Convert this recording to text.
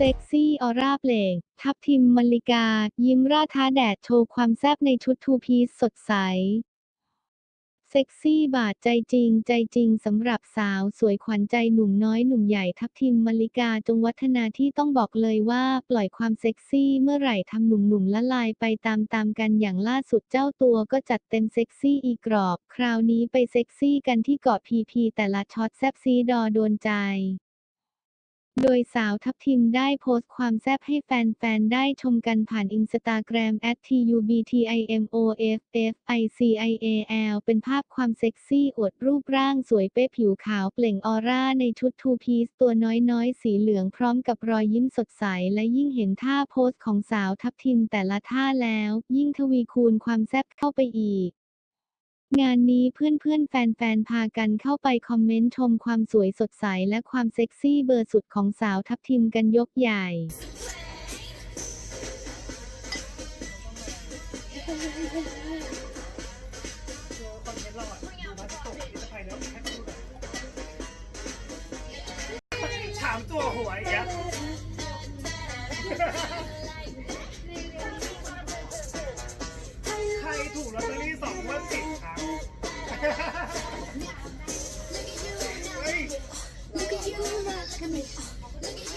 เซ็กซี่ออร่าเปล่ง ทับทิมมลิกา ยิ้มร่าท้าแดดโชว์ความแซ่บในชุดทูพีซสดใส เซ็กซี่บาดใจจริงใจจริงสำหรับสาวสวยขวัญใจหนุ่มน้อยหนุ่มใหญ่ทับทิมมลิกาจงวัฒนาที่ต้องบอกเลยว่าปล่อยความเซ็กซี่เมื่อไหร่ทำหนุ่มๆละลายไปตามๆกันอย่างล่าสุดเจ้าตัวก็จัดเต็มเซ็กซี่อีกรอบ คราวนี้ไปเซ็กซี่กันที่เกาะพีพีแต่ละช็อตแซบซีดอโดนใจ โดยสาวทัพทิมได้โพสต์ความแซ่บให้แฟน ๆ ได้ชมกันผ่านอินสตาแกรม @tubtimofficial เป็นภาพความเซ็กซี่อวดรูปร่างสวยเป๊ะผิวขาวเปล่งออร่าในชุดทูพีซตัวน้อยๆ สีเหลืองพร้อมกับรอยยิ้มสดใส และยิ่งเห็นท่าโพสต์ของสาวทัพทิมแต่ละท่าแล้ว ยิ่งทวีคูณความแซ่บเข้าไปอีก งานนี้เพื่อนๆ แฟนๆ พากันเข้าไปคอมเมนต์ชมความสวยสดใสและความเซ็กซี่เบอร์สุดของสาวทัพทิมกันยกใหญ่ถามตัวหัวอีกแล้ว Look at you now. Look at you now. Come here.